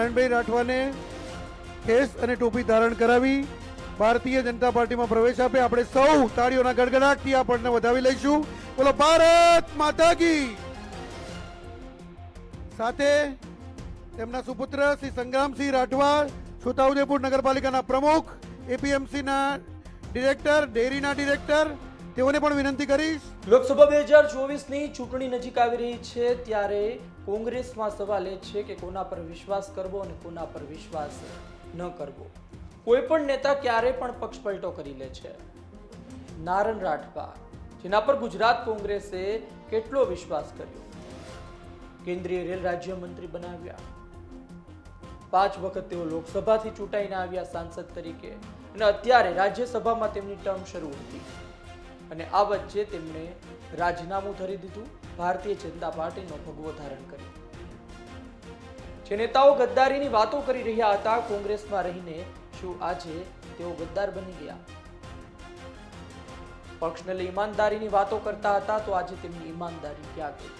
Narayanbhai રાઠવાને case અને ટોપી ધારણ કરાવી ભારતીય જનતા પાર્ટીમાં પ્રવેશ આપે. આપણે સૌ તાળીઓના ગડગડાટથી આપણને વધાવી લઈશું. બોલો, ભારત માતા સાથે તેમના સુપુત્ર શ્રી સંગ્રામસિંહ રાઠવા, છોટાઉદેપુર નગરપાલિકાના પ્રમુખ, એપીએમસીના ડિરેક્ટર, ડેરીના ડિરેક્ટર, તેઓને પણ વિનંતી કરીશ. લોકસભા બે હજાર ચોવીસની ચૂંટણી નજીક આવી રહી છે, ત્યારે કોંગ્રેસમાં સવાલ એ છે કે કોના પર વિશ્વાસ કરવો અને કોના પર વિશ્વાસ ન કરવો. કોઈ પણ નેતા ક્યારે પણ પક્ષ પલટો કરી લે છે. નારણ રાઠવા, જેના પર ગુજરાત કોંગ્રેસે કેટલો વિશ્વાસ કર્યો? કેન્દ્રીય રેલ રાજ્યમંત્રી બનાવ્યા. પાંચ વખત તેઓ લોકસભાથી ચૂંટાઈને આવ્યા સાંસદ તરીકે અને અત્યારે રાજ્યસભામાં તેમની ટર્મ શરૂ હતી. અને આ વચ્ચે તેમણે રાજીનામું ધરી દીધું. ભારતીય જનતા પાર્ટીનો ભગવો ધારણ કર્યો. જે નેતાઓ ગદ્દારીની વાતો કરી રહ્યા હતા, કોંગ્રેસમાં રહીને શું આજે તેઓ ગદ્દાર બની ગયા? પક્ષને ઈમાનદારીની વાતો કરતા હતા, તો આજે તેમની ઈમાનદારી ક્યાં ગઈ?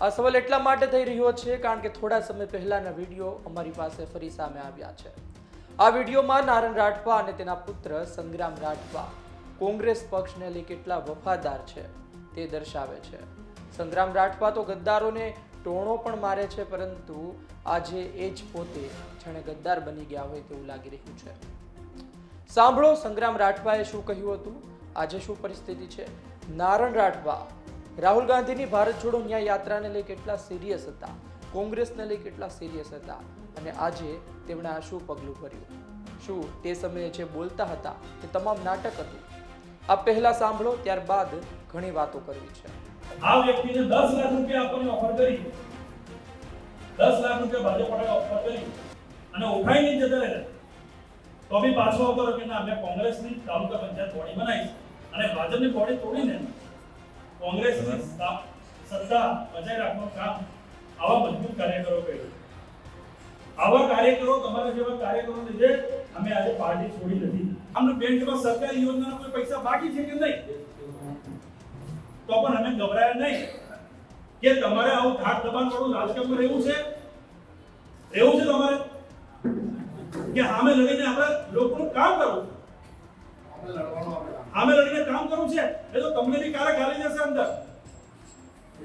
આ સવાલ એટલા માટે થઈ રહ્યો છે કારણ કે થોડા સમય પહેલાના વીડિયો અમારી પાસે ફરી સામે આવ્યા છે. આ વિડીયોમાં નારણ રાઠવા અને તેના પુત્ર સંગ્રામ રાઠવા કોંગ્રેસ પક્ષને લઈ કેટલા વફાદાર છે. તે દર્શાવે છે. સંગ્રામ રાઠવા તો ગદ્દારોને ટોણો પણ મારે છે, પરંતુ આજે એ જ પોતે જાણે ગદ્દાર બની ગયા હોય તેવું લાગી રહ્યું છે. સાંભળો, સંગ્રામ રાઠવાએ શું કહ્યું હતું? આજે શું પરિસ્થિતિ છે? નારણ રાઠવા, રાહુલ ગાંધીની ભારત છોડો ન્યાય યાત્રાને લઈ કેટલા સિરિયસ હતા, કોંગ્રેસને લઈ કેટલા સિરિયસ હતા અને આજે તેમણે આ શું પગલું ભર્યું? શું તે સમયે જે બોલતા હતા તે તમામ નાટક હતું? આ પહેલા સાંભળો, ત્યારબાદ ઘણી વાતો કરવી છે. આ વ્યક્તિને દસ લાખ રૂપિયા આપવાની ઓફર કરી. દસ લાખ રૂપિયા ભાજપ વાળાએ ઓફર કરી. અને ઉઠાઈને નહીં જતા રહ્યા તો બી પાછો આવતો કે ના, અમે કોંગ્રેસની તાલુકા પંચાયત બોડી બનાવી. અને ભાજપની બોડી તોડીને કોંગ્રેસની સત્તા બજાય રાખવાનું કામ આવા મજબૂત કાર્યકરો કર્યું. આવા કાર્યકરો, તમારા જેવા કાર્યકરો લીધે અમે આજે પાર્ટી છોડી નથી અમને બેંકમાં સરકારી યોજનાનો કોઈ પૈસા બાકી છે કે નહીં? તો પણ અમે ગભરાયા નહીં કે તમારે આવું ધાક દબાણ વાળું રાજકારણમાં રહેવું છે? રહેવું છે તમારે? કે સામે લડીને આપણે લોકોનું કામ કરવું સામે લડીને કામ કરવું છે? એ તો તમને બી ક્યારેક ગાલી જશે અંદર.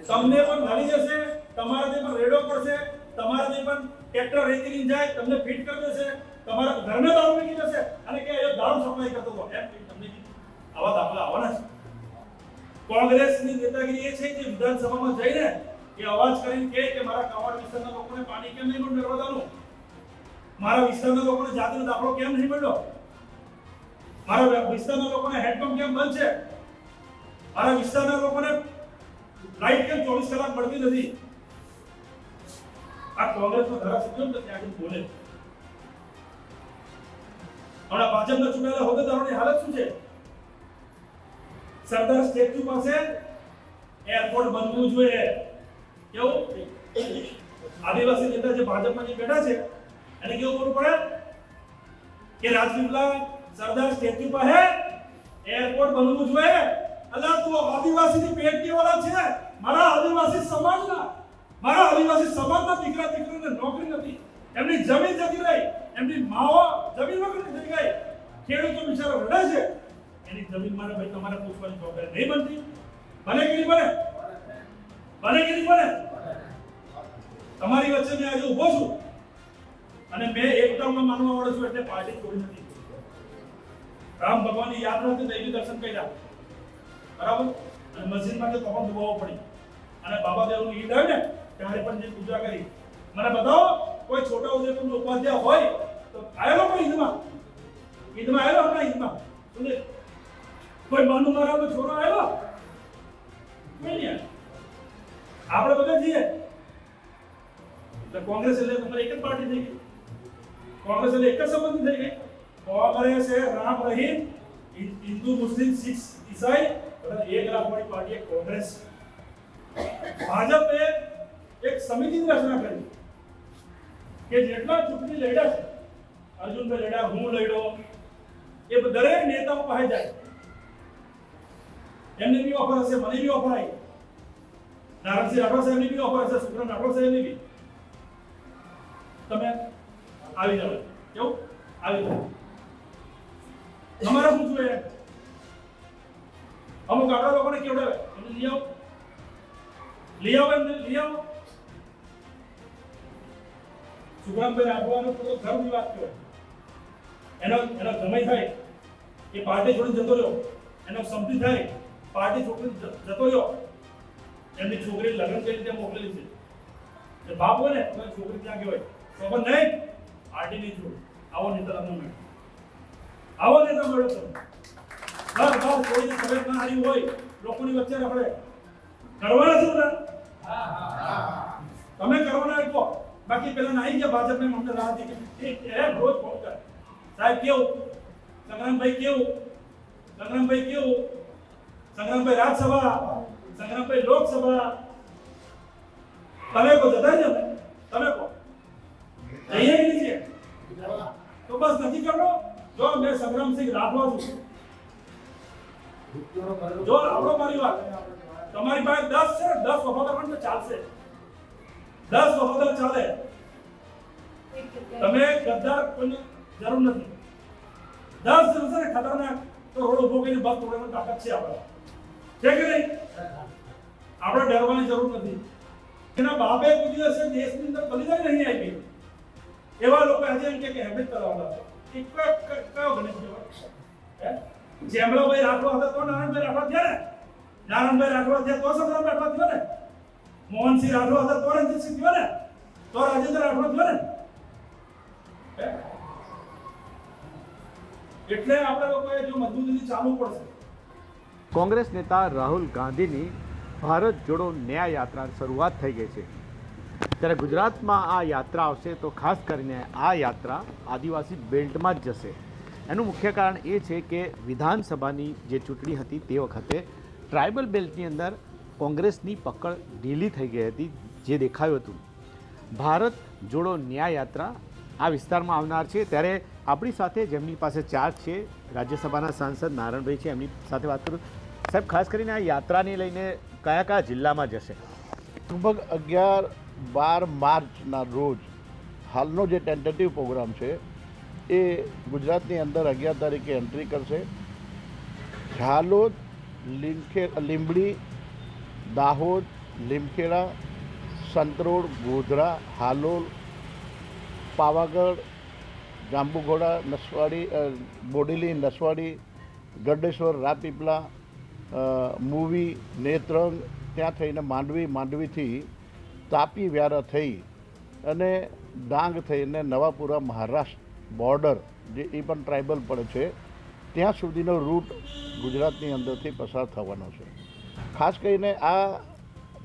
તમને પણ ગાલી જશે તમારાથી પણ રેડો પડશે તમારાથી પણ ટ્રેક્ટર રેતી જાય, તમને ફિટ કરી દેશે, તમારા ઘરને દારૂ મૂકી દેશે, અને કે એ દારૂ સપ્લાય કરતો હતો. એમ તમને. આવા દાખલા આવવાના છે. કોંગ્રેસની નેતાગીરી એ છે કે વિધાનસભામાં જઈને એ અવાજ કરીને કહે કે મારા કાવડ વિસ્તારના લોકોને પાણી કેમ નહીં મળ્યું નર્મદાનું મારા વિસ્તારના લોકોને જાતિનો દાખલો કેમ નહીં મળ્યો? મારા વિસ્તારના લોકોને હેન્ડપંપ કેમ બંધ છે? મારા વિસ્તારના લોકોને લાઈટ કેમ ચોવીસ કલાક મળતી નથી? આ કોંગ્રેસનો ધારાસભ્યો ને ત્યાં આગળ બોલે? હમણાં ભાજપના ચૂંટાયેલા હોદ્દેદારોની હાલત શું છે? સરદાર સ્ટેચ્યુ પાસે એરપોર્ટ બનવું જોઈએ. કેવું? આદિવાસી નેતા જે ભાજપમાં જે બેઠા છે, એને કેવું કરવું પડે? કે રાજપીપલા સરદાર સ્ટેચ્યુ પાસે એરપોર્ટ બનવું જોઈએ. અલા, તું આદિવાસીની પેટની વાળા છે. મારા આદિવાસી સમાજના મારા આદિવાસી સમાજના દીકરા દીકરીને નોકરી નથી. એમની જમીન જતી રહી. એમની માઓ જમીન વગર થઈ ગઈ ખેડૂતો બિચારા રડે છે. એની જમીન મારે ભાઈ તમારે પૂછવાની જવાબદારી નહીં બનતી. ભલે કે નહીં બને ભલે કે નહીં બને તમારી વચ્ચે મેં આજે ઊભો છું. અને મેં એકતામાં માનવા વાળો છું એટલે પાર્ટી છોડી નથી. રામ ભગવાનની યાદ નથી દૈવી દર્શન કર્યા. બરાબર? અને મસ્જિદમાં તો પણ દુઆઓ પડી. અને બાબા દેવનું ઈદ આવ્યું ને ત્યારે પણ જે પૂજા કરી. મને બતાવો, કોઈ છોટા ઉદેપુરનો ઉપાધ્યાય હોય તો આવેલો કોઈ ઈદમાં? ઈદમાં આવેલો આપણા ઈદમાં? સુને કોઈ માનું મારા છોરો આવેલો? કોઈ નહીં આપણે બધા જઈએ એટલે કોંગ્રેસ એટલે તમારે એક જ પાર્ટી થઈ ગઈ. કોંગ્રેસ એટલે એક જ સંબંધ થઈ ગઈ. કોંગ્રેસ એ રામ રહીમ હિન્દુ, મુસ્લિમ, શીખ, ઈસાઈ, બધા એક રાખવાની પાર્ટી એ કોંગ્રેસ ભાજપે એક સમિતિની રચના કરી. કે જેટલા ચૂંટણી લડ્યા છે અર્જુનભાઈ લડ્યા, હું લડ્યો, એ દરેક નેતાઓ પાસે જાય. એમને બી ઓફર હશે, મને બી ઓફર આવી નારાયણસિંહ રાઠોડ સાહેબની બી ઓફર હશે સુખરામ રાઠોડ સાહેબની બી. તમે આવી જાવ કેવું આવી જાવ અમારે શું જોઈએ? અમુક આપણા લોકોને કેવડાવે? એમને લઈ આવો. લઈ આવો એમને, લઈ આવો. સુગ્રામભાઈ રાઠવાનો થોડો ધર્મની વાત કહેવાય એનો એનો સમય થાય એ પાર્ટી છોડી જતો રહ્યો. એનો સંમતિ થાય પાર્ટી છોડી જતો રહ્યો. એમની છોકરી લગ્ન કરી ત્યાં મોકલેલી છે? એ બાપ હોય ને તો છોકરી ત્યાં કહેવાય તો પણ નહીં. પાર્ટી નહીં છોડ. આવો નેતા તમને મેળવો. આવો નેતા મળ્યો તમે. બસ બસ કોઈની તબિયત ના હારી હોય લોકોની વચ્ચે રખડે. કરવાના છો તમે કરવાના એ કહો બાકી પેલા ના આવી ગયા ભાજપને અમને રાહ હતી કે એ રોજ ફોન કરે સાહેબ કેવું સંગ્રામભાઈ કેવું સંગ્રામભાઈ કેવું સંગ્રામભાઈ રાજ્યસભા સંગ્રામભાઈ લોકસભા તમે કહો જતા જ અમે તમે કહો જઈએ કે નહીં જઈએ? તો બસ નથી કરવો જો મેં સંગ્રામસિંહ રાઠવા છું જો આપણો મારી વાત તમારી પાસે દસ છે દસ વફાદાર પણ તો ચાલશે દસ વફાદાર ચાલે તમે ગદ્દાર કોઈને જરૂર નથી. દસ દિવસે છે ખતરનાક તો રોડ ઊભો કરીને બસ તોડવાની તાકાત છે આપણે. છે કે નહીં? આપણે ડરવાની જરૂર નથી. એના બાપે કોઈ દિવસે દેશની અંદર બલિદાન નહીં આપી. એવા લોકો આજે એમ કે હેમિત કરવાના કરાવતા કયો ગણેશ જેમલાભાઈ રાઠવા હતા તો નારાયણભાઈ રાઠવા થયા ને? નારાયણભાઈ રાઠવા થયા તો સતરામ રાઠવા થયો ને? મોહનસિંહ રાઠવા હતા તો રણજીતસિંહ થયો ને? તો રાજેન્દ્ર રાઠવા થયો ને? એટલે આપણે લોકોએ જો મજબૂતીથી ચાલવું પડશે. કોંગ્રેસ નેતા રાહુલ ગાંધીની ભારત જોડો ન્યાય યાત્રા શરૂઆત થઈ ગઈ છે. ત્યારે ગુજરાતમાં આ યાત્રા આવશે તો ખાસ કરીને આ યાત્રા આદિવાસી બેલ્ટમાં જ જશે. એનું મુખ્ય કારણ એ છે કે વિધાનસભાની જે ચૂંટણી હતી તે વખતે ટ્રાઇબલ બેલ્ટની અંદર કોંગ્રેસની પકડ ઢીલી થઈ ગઈ હતી જે દેખાયું હતું. ભારત જોડો ન્યાય યાત્રા આ વિસ્તારમાં આવનાર છે. ત્યારે આપણી સાથે જેમની પાસે ચાર્જ છે, રાજ્યસભાના સાંસદ નારાયણભાઈ છે, એમની સાથે વાત કરું. સાહેબ, ખાસ કરીને આ યાત્રાને લઈને કયા કયા જિલ્લામાં જશે? લગભગ અગિયાર બાર માર્ચના રોજ હાલનો જે ટેન્ટેટિવ પ્રોગ્રામ છે, એ ગુજરાતની અંદર અગિયાર તારીખે એન્ટ્રી કરશે. ઝાલોદ, લીમખે, લીંબડી, દાહોદ, લીમખેડા સંતરોડ ગોધરા, હાલોલ પાવાગઢ, જાંબુઘોડા, નસવાડી બોડેલી, નસવાડી, ગરડેશ્વર, રાપીપલા મૂવી, નેત્રંગ, ત્યાં થઈને માંડવી, માંડવીથી તાપી વ્યારા થઈ અને ડાંગ થઈને નવાપુરા, મહારાષ્ટ્ર બોર્ડર, જે એ પણ ટ્રાઇબલ પડે છે, ત્યાં સુધીનો રૂટ ગુજરાતની અંદરથી પસાર થવાનો છે. ખાસ કરીને આ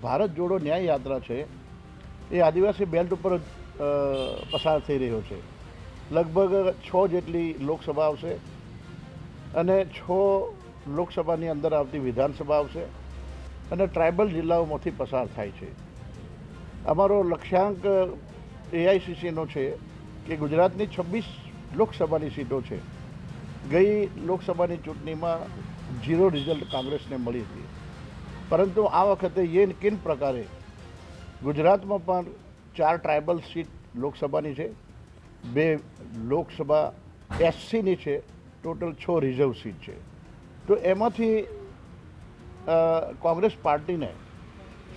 ભારત જોડો ન્યાય યાત્રા છે, એ આદિવાસી બેલ્ટ ઉપર જ પસાર થઈ રહ્યો છે. લગભગ છ જેટલી લોકસભા આવશે અને છ લોકસભાની અંદર આવતી વિધાનસભા આવશે અને ટ્રાઇબલ જિલ્લાઓમાંથી પસાર થાય છે. અમારો લક્ષ્યાંક એઆઈસીસીનો છે કે ગુજરાતની છવ્વીસ લોકસભાની સીટો છે. ગઈ લોકસભાની ચૂંટણીમાં ઝીરો રિઝલ્ટ કોંગ્રેસને મળી હતી. પરંતુ આ વખતે યેન કિન પ્રકારે ગુજરાતમાં પણ ચાર ટ્રાઇબલ સીટ લોકસભાની છે, બે લોકસભા એસસીની છે, ટોટલ છ રિઝર્વ સીટ છે. તો એમાંથી કોંગ્રેસ પાર્ટીને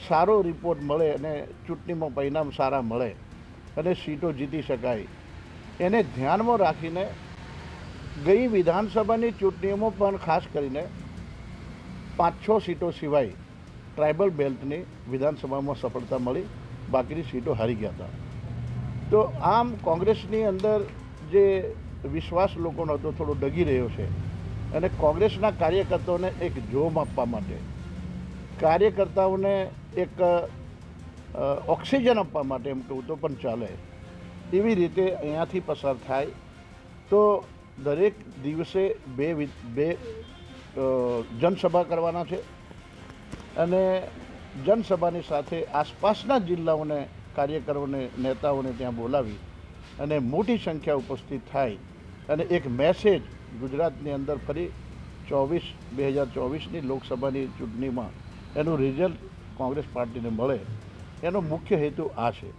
સારો રિપોર્ટ મળે અને ચૂંટણીમાં પરિણામ સારા મળે અને સીટો જીતી શકાય, એને ધ્યાનમાં રાખીને ગઈ વિધાનસભાની ચૂંટણીઓમાં પણ ખાસ કરીને પાંચ છ સીટો સિવાય ટ્રાઇબલ બેલ્ટની વિધાનસભામાં સફળતા મળી. બાકીની સીટો હારી ગયા હતા. તો આમ કોંગ્રેસની અંદર જે વિશ્વાસ લોકોનો હતો, થોડો ડગી રહ્યો છે અને કોંગ્રેસના કાર્યકર્તાઓને એક જોમ આપવા માટે, કાર્યકર્તાઓને એક ઓક્સિજન આપવા માટે એમ કહું તો પણ ચાલે. એવી રીતે અહીંયાથી પસાર થાય. તો દરેક દિવસે બે બે જનસભા કરવાના છે અને જનસભાની સાથે આસપાસના જિલ્લાઓને કાર્યકરોને, નેતાઓને ત્યાં બોલાવી અને મોટી સંખ્યા ઉપસ્થિત થાય અને એક મેસેજ ગુજરાતની અંદર ફરી ચોવીસ, બે હજાર ચોવીસની લોકસભાની ચૂંટણીમાં એનું રિઝલ્ટ કોંગ્રેસ પાર્ટીને મળે. એનો મુખ્ય હેતુ આ છે.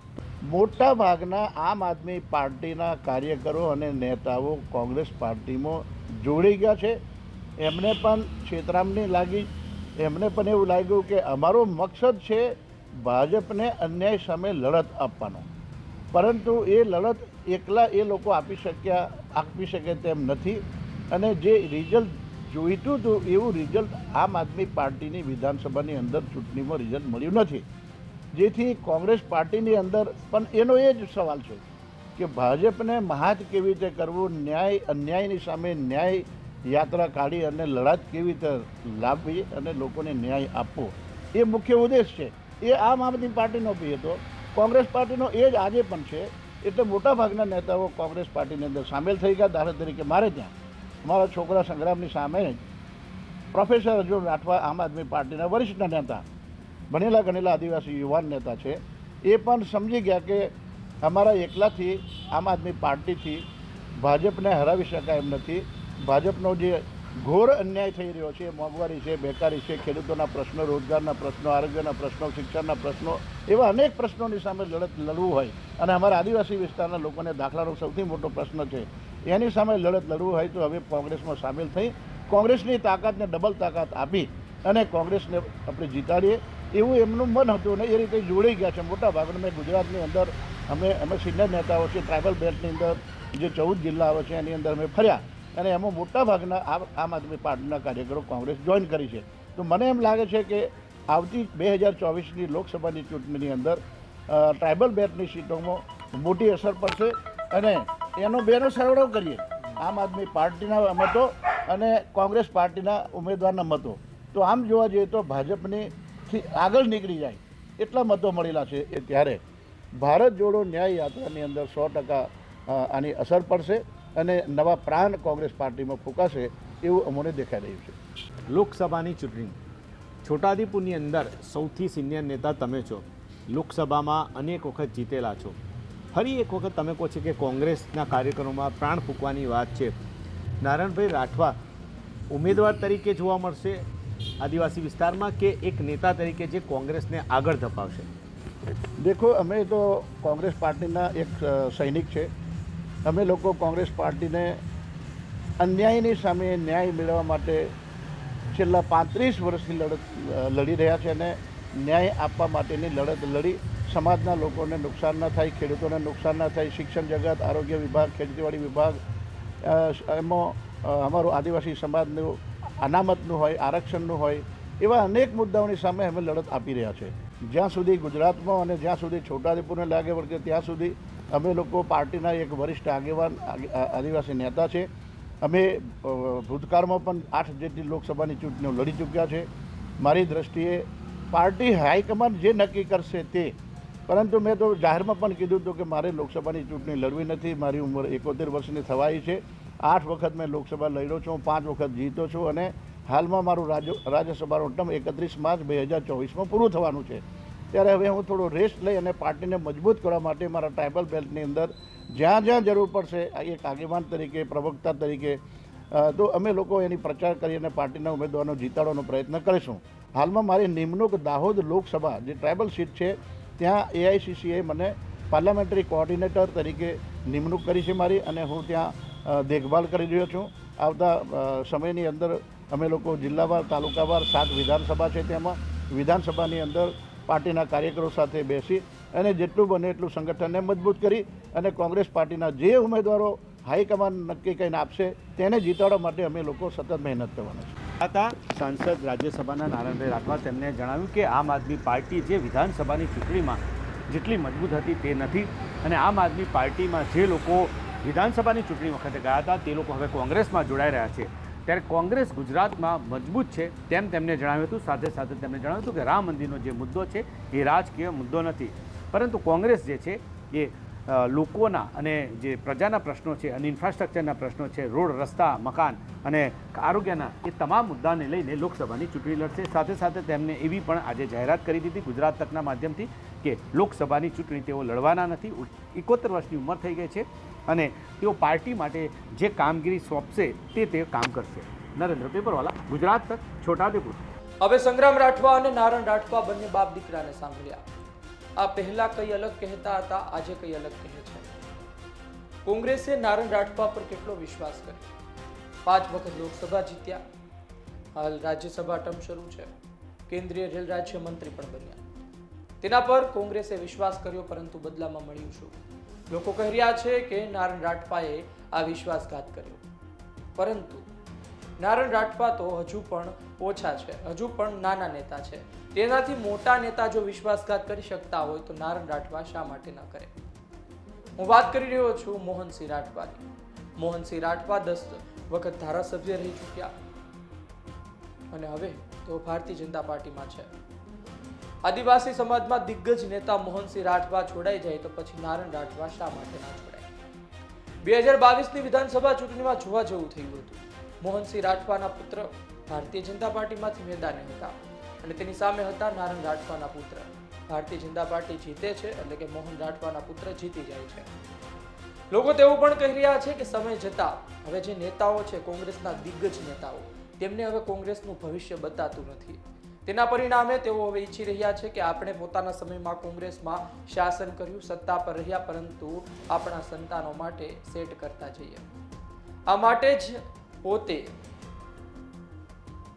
મોટા ભાગના આમ આદમી પાર્ટીના કાર્યકરો અને નેતાઓ કોંગ્રેસ પાર્ટીમાં જોડાઈ ગયા છે. એમને પણ છેતરામણી લાગી. એમને પણ એવું લાગ્યું કે અમારો મકસદ છે ભાજપને અન્યાય સામે લડત આપવાનો. પરંતુ એ લડત એકલા એ લોકો આપી શક્યા, આપી શકે તેમ નથી. અને જે રિઝલ્ટ જોઈતું હતું, એવું રિઝલ્ટ આમ આદમી પાર્ટીની વિધાનસભાની અંદર ચૂંટણીમાં રિઝલ્ટ મળ્યું નથી. જેથી કોંગ્રેસ પાર્ટીની અંદર પણ એનો એ જ સવાલ છે કે ભાજપને મહાજ કેવી રીતે કરવું? ન્યાય, અન્યાયની સામે ન્યાય યાત્રા કાઢી અને લડાત કેવી રીતે લાવવી અને લોકોને ન્યાય આપવો, એ મુખ્ય ઉદ્દેશ છે. એ આમ આદમી પાર્ટીનો બી હતો. કોંગ્રેસ પાર્ટીનો એ જ આજે પણ છે. એટલે મોટાભાગના નેતાઓ કોંગ્રેસ પાર્ટીની અંદર સામેલ થઈ ગયા, દાખલા તરીકે મારે ત્યાં. મારા છોકરા સંગ્રામની સામે જ પ્રોફેસર અર્જુન રાઠવા આમ આદમી પાર્ટીના વરિષ્ઠ નેતા, ભણેલા ગણેલા આદિવાસી યુવાન નેતા છે. એ પણ સમજી ગયા કે અમારા એકલાથી આમ આદમી પાર્ટીથી ભાજપને હરાવી શકાય એમ નથી. ભાજપનો જે ઘોર અન્યાય થઈ રહ્યો છે, મોંઘવારી છે, બેકારી છે, ખેડૂતોના પ્રશ્નો, રોજગારના પ્રશ્નો, આરોગ્યના પ્રશ્નો, શિક્ષણના પ્રશ્નો, એવા અનેક પ્રશ્નોની સામે લડત લડવું હોય અને અમારા આદિવાસી વિસ્તારના લોકોને દાખલાનો સૌથી મોટો પ્રશ્ન છે. એની સામે લડત લડવું હોય તો હવે કોંગ્રેસમાં સામેલ થઈ, કોંગ્રેસની તાકાતને ડબલ તાકાત આપી અને કોંગ્રેસને આપણે જીતાડીએ. એવું એમનું મન હતું અને એ રીતે જોડાઈ ગયા છે. મોટા ભાગના મેં ગુજરાતની અંદર અમે અમે સિનિયર નેતાઓ છે ટ્રાઇબલ બેલ્ટની અંદર જે ચૌદ જિલ્લાઓ છે, એની અંદર અમે ફર્યા. અને એમાં મોટા ભાગના આમ આદમી પાર્ટીના કાર્યકરો કોંગ્રેસ જોઈન કરી છે. તો મને એમ લાગે છે કે આવતી બે હજાર ચોવીસની લોકસભાની ચૂંટણીની અંદર ટ્રાઇબલ બેટની સીટોમાં મોટી અસર પડશે અને એનો બેનો સરવાળો કરીએ. આમ આદમી પાર્ટીના મતો અને કોંગ્રેસ પાર્ટીના ઉમેદવારના મતો. તો આમ જોવા જઈએ તો ભાજપની આગળ નીકળી જાય એટલા મતો મળેલા છે એ ત્યારે. ભારત જોડો ન્યાય યાત્રાની અંદર સો ટકા આની અસર પડશે. અને નવા પ્રાણ કોંગ્રેસ પાર્ટીમાં ફૂંકાશે એવું અમને દેખાઈ રહ્યું છે. લોકસભાની ચૂંટણી. છોટાદીપુરની અંદર સૌથી સિનિયર નેતા તમે છો. લોકસભામાં અનેક વખત જીતેલા છો. ફરી એક વખત તમે કહો છો કે કોંગ્રેસના કાર્યક્રમોમાં પ્રાણ ફૂંકવાની વાત છે. નારાયણભાઈ રાઠવા ઉમેદવાર તરીકે જોવા મળશે આદિવાસી વિસ્તારમાં કે એક નેતા તરીકે જે કોંગ્રેસને આગળ ધપાવશે? દેખો અમે તો કોંગ્રેસ પાર્ટીના એક સૈનિક છે. અમે લોકો કોંગ્રેસ પાર્ટીને અન્યાયની સામે ન્યાય મેળવવા માટે છેલ્લા પાંત્રીસ વર્ષથી લડત લડી રહ્યા છે અને ન્યાય આપવા માટેની લડત લડી. સમાજના લોકોને નુકસાન ન થાય, ખેડૂતોને નુકસાન ન થાય. શિક્ષણ જગત, આરોગ્ય વિભાગ, ખેતીવાડી વિભાગ એમાં અમારું આદિવાસી સમાજનું અનામતનું હોય, આરક્ષણનું હોય, એવા અનેક મુદ્દાઓની સામે અમે લડત આપી રહ્યા છે. જ્યાં સુધી ગુજરાતમાં અને જ્યાં સુધી છોટાઉદેપુરને લાગે વળગે, ત્યાં સુધી અમે લોકો પાર્ટીના એક વરિષ્ઠ આગેવાન, આગે- આદિવાસી નેતા છે. અમે ભૂતકાળમાં પણ આઠ જેટલી લોકસભાની ચૂંટણીઓ લડી ચૂક્યા છે. મારી દ્રષ્ટિએ પાર્ટી હાઈકમાન્ડ જે નક્કી કરશે તે. પરંતુ મેં તો જાહેરમાં પણ કીધું હતું કે મારે લોકસભાની ચૂંટણી લડવી નથી. મારી ઉંમર એકોતેર વર્ષની થવાઈ છે. આઠ વખત મેં લોકસભા લડ્યો છું પાંચ વખત જીતો છું અને હાલમાં મારું રાજ્ય, રાજ્યસભાનું ટર્મ એકત્રીસ માર્ચ બે હજાર ચોવીસમાં પૂરું થવાનું છે. ત્યારે હવે હું થોડો રેસ્ટ લઈ અને પાર્ટીને મજબૂત કરવા માટે મારા ટ્રાઇબલ બેલ્ટની અંદર જ્યાં જ્યાં જરૂર પડશે એક આગેવાન તરીકે, પ્રવક્તા તરીકે તો અમે લોકો એની પ્રચાર કરી અને પાર્ટીના ઉમેદવારનો જીતાડવાનો પ્રયત્ન કરીશું. હાલમાં મારી નિમણૂક દાહોદ લોકસભા, જે ટ્રાઇબલ સીટ છે, ત્યાં એઆઈસીસીએ મને પાર્લામેન્ટરી કોઓર્ડિનેટર તરીકે નિમણૂક કરી છે મારી અને હું ત્યાં દેખભાલ કરી રહ્યો છું. આવતા સમયની અંદર અમે લોકો જિલ્લાવાર, તાલુકાવાર સાત વિધાનસભા છે તેમાં. વિધાનસભાની અંદર પાર્ટીના કાર્યકરો સાથે બેસી અને જેટલું બને એટલું સંગઠનને મજબૂત કરી અને કોંગ્રેસ પાર્ટીના જે ઉમેદવારો હાઈકમાન્ડ નક્કી કરીને આપશે, તેને જીતાડવા માટે અમે લોકો સતત મહેનત કરવાના છે હતા સાંસદ રાજ્યસભાના નારાયણભાઈ રાઠવા તેમણે જણાવ્યું કે આમ આદમી પાર્ટી જે વિધાનસભાની ચૂંટણીમાં જેટલી મજબૂત હતી તે નથી અને આમ આદમી પાર્ટીમાં જે લોકો વિધાનસભાની ચૂંટણી વખતે ગયા હતા તે લોકો હવે કોંગ્રેસમાં જોડાઈ રહ્યા છે. ત્યારે કોંગ્રેસ ગુજરાતમાં મજબૂત છે તેમ તેમણે જણાવ્યું હતું. સાથે સાથે તેમણે જણાવ્યું હતું કે રામ મંદિરનો જે મુદ્દો છે એ રાજકીય મુદ્દો નથી. પરંતુ કોંગ્રેસ જે છે એ લોકોના અને જે પ્રજાના પ્રશ્નો છે અને ઇન્ફ્રાસ્ટ્રક્ચરના પ્રશ્નો છે, રોડ, રસ્તા, મકાન અને આરોગ્યના, એ તમામ મુદ્દાને લઈને લોકસભાની ચૂંટણી લડશે. સાથે સાથે તેમને એવી પણ આજે જાહેરાત કરી દીધી ગુજરાત તકના માધ્યમથી કે લોકસભાની ચૂંટણી તેઓ લડવાના નથી. એકોતેર વર્ષની ઉંમર થઈ ગઈ છે. અને તેઓ પાર્ટી માટે જે કામગીરી સોંપશે તે તે કામ કરશે. નરેન્દ્ર પેપરવાલા, ગુજરાત તક છોટાઉદેપુર. હવે સંગ્રામ રાઠવા અને નારણ રાઠવા બંને બાપ દીકરાને સાંભળ્યા. આ પહેલા કઈ અલગ કહેતા હતા, આજે કઈ અલગ કહે છે. કોંગ્રેસે નારણ રાઠવા પર કેટલો વિશ્વાસ કર્યો? પાંચ વખત લોકસભા જીત્યા. હાલ રાજ્યસભા ટર્મ શરૂ છે. કેન્દ્રીય રેલ રાજ્ય મંત્રી પણ બન્યા. તેના પર કોંગ્રેસે વિશ્વાસ કર્યો, પરંતુ બદલામાં મળ્યું શું? લોકો કહી રહ્યા છે કે નારણ રાઠપાએ આ વિશ્વાસઘાત કર્યો. પરંતુ નારણ રાઠપા તો હજુ પણ ઓછા છે, હજુ પણ નાના નેતા છે. તેનાથી મોટા નેતા જો વિશ્વાસઘાત કરી શકતા હોય તો નારણ રાઠવા શા માટે ન કરે? હું વાત કરી રહ્યો છું મોહનસિંહ રાઠવાની મોહનસિંહ રાઠવા દસ વખત ધારાસભ્ય રહી ચૂક્યા. અને હવે તો ભારતીય જનતા પાર્ટીમાં છે. આદિવાસી સમાજમાં દિગ્ગજ નેતા મોહનસિંહ રાઠવા છોડાઈ જાય તો પછી નારણ રાઠવા શા માટે ના છોડાય? બે હજાર બાવીસની વિધાનસભા ચૂંટણીમાં જોવા જેવું થયું હતું. મોહનસિંહ રાઠવાના પુત્ર ભારતીય જનતા પાર્ટીમાંથી મેદાને હતા અને તેની સામે હતા નારણ રાઠવાના પુત્ર. ભારતીય જનતા પાર્ટી જીતે છે એટલે કે મોહન રાઠવાના પુત્ર જીતી જાય છે. લોકો તેવું પણ કહી રહ્યા છે કે સમય જતા હવે જે નેતાઓ છે કોંગ્રેસના દિગ્ગજ નેતાઓ, તેમને હવે કોંગ્રેસનું ભવિષ્ય બતાતું નથી. તેના પરિણામે તેઓ હવે ઈચ્છી રહ્યા છે કે આપણે પોતાના સમયમાં કોંગ્રેસમાં શાસન કર્યું, સત્તા પર રહ્યા, પરંતુ આપણા સંતાનો માટે સેટ કરતા જઈએ. આ માટે જ પોતે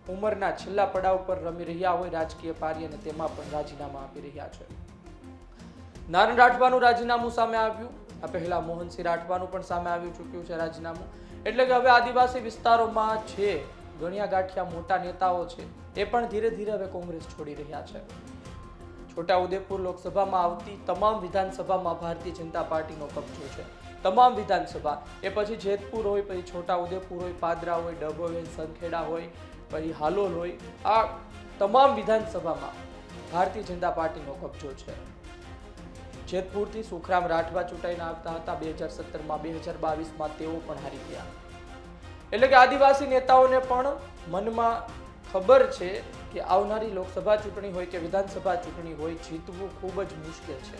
ઉંમરના છેલ્લા પડાવ પર રમી રહ્યા હોય રાજકીય પારી અને તેમાં પણ રાજીનામા આપી રહ્યા છે. નારણ રાઠવાનું રાજીનામું સામે આવ્યું. આ પહેલા મોહનસિંહ રાઠવાનું પણ સામે આવી ચૂક્યું છે રાજીનામું. એટલે કે હવે આદિવાસી વિસ્તારોમાં છે, ગણ્યા ગાંઠિયા મોટા નેતાઓ છે. એ પણ ધીરે ધીરે હવે કોંગ્રેસ છોડી રહ્યા છે. છોટાઉદેપુર લોકસભામાં આવતી તમામ વિધાનસભામાં ભારતીય જનતા પાર્ટીનો કબજો છે. તમામ વિધાનસભા, એ પછી જેતપુર હોય, પછી છોટાઉદેપુર હોય, પાદરા હોય ડભોઈ હોય, સંખેડા હોય, પછી હાલોલ હોય, આ તમામ વિધાનસભામાં ભારતીય જનતા પાર્ટીનો કબજો છે. જેતપુરથી સુખરામ રાઠવા ચૂંટાઈને આવતા હતા, બે હજાર સત્તરમાં, બે હજાર બાવીસમાં તેઓ પણ હારી ગયા. એટલે કે આદિવાસી નેતાઓને પણ મનમાં ખબર છે કે આવનારી લોકસભા ચૂંટણી હોય કે વિધાનસભા ચૂંટણી હોય, જીતવું ખૂબ જ મુશ્કેલ છે.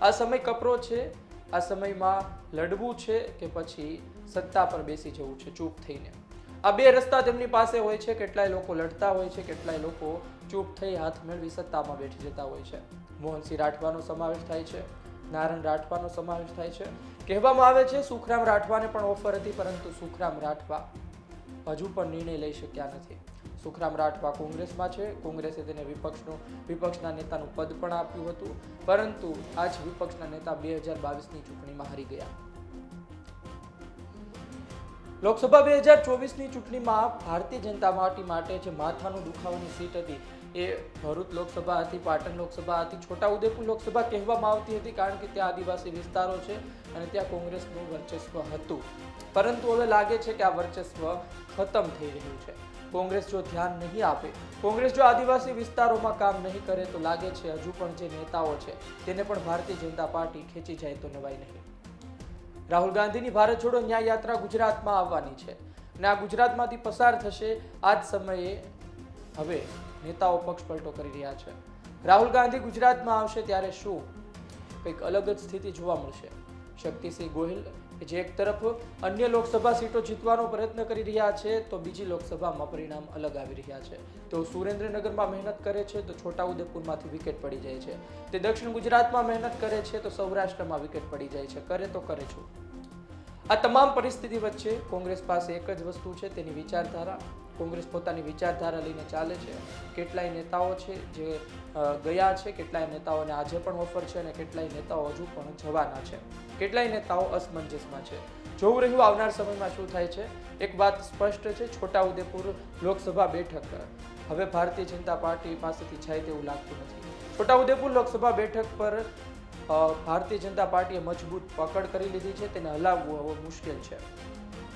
આ સમય કપરો છે, આ સમયમાં લડવું છે કે પછી સત્તા પર બેસી જવું છે ચૂપ થઈને. આ બે રસ્તા તેમની પાસે હોય છે, કેટલાય લોકો લડતા હોય છે, કેટલાય લોકો ચૂપ થઈ હાથ મેળવી સત્તામાં બેઠી જતા હોય છે. મોહનસિંહ રાઠવાનો સમાવેશ થાય છે નારણ રાઠવાનો સમાવેશ થાય છે. કહેવામાં આવે છે, સુખરામ રાઠવાને પણ ઓફર હતી, પરંતુ સુખરામ રાઠવા હજુ પણ નિર્ણય લઈ શક્યા નથી. સુખરામ રાઠવા કોંગ્રેસમાં છે. કોંગ્રેસે તેને વિપક્ષનું, વિપક્ષના નેતાનું પદ પણ આપ્યું હતું. પરંતુ આ જ વિપક્ષના નેતા બે હજાર બાવીસની ચૂંટણીમાં હારી ગયા. લોકસભા બે હજાર ચોવીસની ચૂંટણીમાં ભારતીય જનતા પાર્ટી માટે જે માથાનું દુખાવાની સીટ હતી એ ભરૂચ લોકસભા હતી, પાટણ લોકસભા હતી, છોટાઉદેપુર લોકસભા કહેવામાં આવતી હતી કારણ કે ત્યાં આદિવાસી વિસ્તારો છે અને ત્યાં કોંગ્રેસનું વર્ચસ્વ હતું. પરંતુ હવે લાગે છે કે આ વર્ચસ્વ ખતમ થઈ રહ્યું છે. કોંગ્રેસ જો ધ્યાન નહીં આપે, કોંગ્રેસ જો આદિવાસી વિસ્તારોમાં કામ નહીં કરે તો લાગે છે હજુ પણ જે નેતાઓ છે, તેને પણ ભારતીય જનતા પાર્ટી ખેંચી જાય તો નવાઈ નહીં. રાહુલ ગાંધીની ભારત છોડો ન્યાય યાત્રા ગુજરાતમાં આવવાની છે અને આ ગુજરાતમાંથી પસાર થશે આ જ સમયે હવે નેતાઓ પક્ષ પલટો કરી રહ્યા છે. રાહુલ ગાંધી ગુજરાતમાં આવશે ત્યારે શું? કંઈક અલગ જ સ્થિતિ જોવા મળશે. શક્તિસિંહ ગોહિલ જે એક તરફ અન્ય લોકસભા સીટો જીતવાનો પ્રયત્ન કરી રહ્યા છે, તો બીજી લોકસભામાં પરિણામ અલગ આવી રહ્યા છે. તેઓ સુરેન્દ્રનગરમાં મહેનત કરે છે, તો છોટાઉદેપુરમાંથી વિકેટ પડી જાય છે. તે દક્ષિણ ગુજરાતમાં મહેનત કરે છે, તો સૌરાષ્ટ્રમાં વિકેટ પડી જાય છે. કરે તો કરે છું. આ તમામ પરિસ્થિતિ વચ્ચે કોંગ્રેસ પાસે એક જ વસ્તુ છે, તેની વિચારધારા. કોંગ્રેસ પોતાની વિચારધારા લઈને ચાલે છે. કેટલાય નેતાઓ છે જે ગયા છે, કેટલાય નેતાઓને આજે પણ ઓફર છે અને કેટલાય નેતાઓ હજુ પણ જવાના છે. કેટલાય નેતાઓ અસમંજસમાં છે. જોવું રહ્યું આવનાર સમયમાં શું થાય છે? એક વાત સ્પષ્ટ છે, છોટાઉદેપુર લોકસભા બેઠક. હવે ભારતીય જનતા પાર્ટી પાસેથી જાય તેવું લાગતું નથી. છોટાઉદેપુર લોકસભા બેઠક પર ભારતીય જનતા પાર્ટીએ મજબૂત પકડ કરી લીધી છે, તેને હલાવવું હવે મુશ્કેલ છે.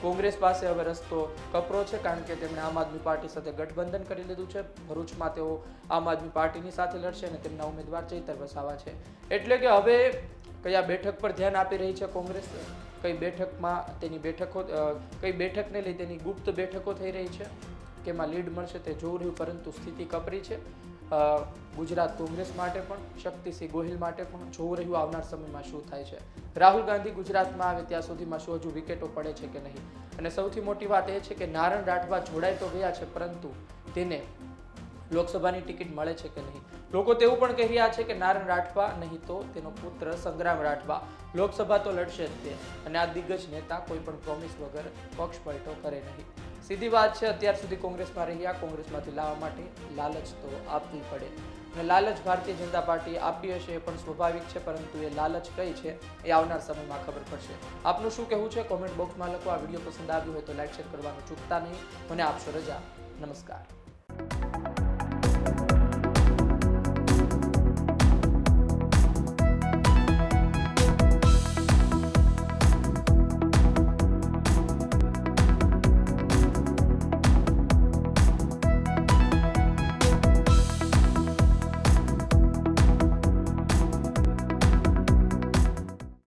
કોંગ્રેસ પાસે હવે રસ્તો કપરો છે, કારણ કે તેમણે આમ આદમી પાર્ટી સાથે ગઠબંધન કરી લીધું છે. ભરૂચમાં તેઓ આમ આદમી પાર્ટીની સાથે લડશે અને તેમના ઉમેદવાર ચૈતર વસાવા છે. એટલે કે હવે કયા બેઠક પર ધ્યાન આપી રહી છે કોંગ્રેસ? કઈ બેઠકમાં તેની બેઠકો કઈ બેઠકને લઈ તેની ગુપ્ત બેઠકો થઈ રહી છે? કે એમાં લીડ મળશે તે જોવું રહ્યું, પરંતુ સ્થિતિ કપરી છે. ગુજરાત કોંગ્રેસ માટે પણ, શક્તિસિંહ ગોહિલ માટે પણ જોવું રહ્યું આવનાર સમયમાં શું થાય છે. રાહુલ ગાંધી ગુજરાતમાં આવે ત્યાં સુધીમાં શું હજુ વિકેટો પડે છે કે નહીં? અને સૌથી મોટી વાત એ છે કે નારણ રાઠવા જોડાઈ તો ગયા છે, પરંતુ તેને લોકસભાની ટિકિટ મળે છે કે નહીં? લોકો તેવું પણ કહી રહ્યા છે કે નારણ રાઠવા નહીં તો તેનો પુત્ર સંગ્રામ રાઠવા. લોકસભા તો લડશે જ તે. અને આ દિગ્ગજ નેતા કોઈ પણ પ્રોમિસ વગર પક્ષ પલટો કરે નહીં. સીધી વાત છે, અત્યાર સુધી કોંગ્રેસમાં રહ્યા, કોંગ્રેસમાંથી લાવવા માટે લાલચ તો આપવી પડે. અને લાલચ ભારતીય જનતા પાર્ટી આપી હશે એ પણ સ્વાભાવિક છે, પરંતુ એ લાલચ કઈ છે, એ આવનાર સમયમાં ખબર પડશે. આપનું શું કહેવું છે? કોમેન્ટ બોક્સમાં લખો. આ વીડિયો પસંદ આવ્યો હોય તો લાઈક, શેર કરવાનું ચૂકતા નહીં. મને આપશો રજા. નમસ્કાર.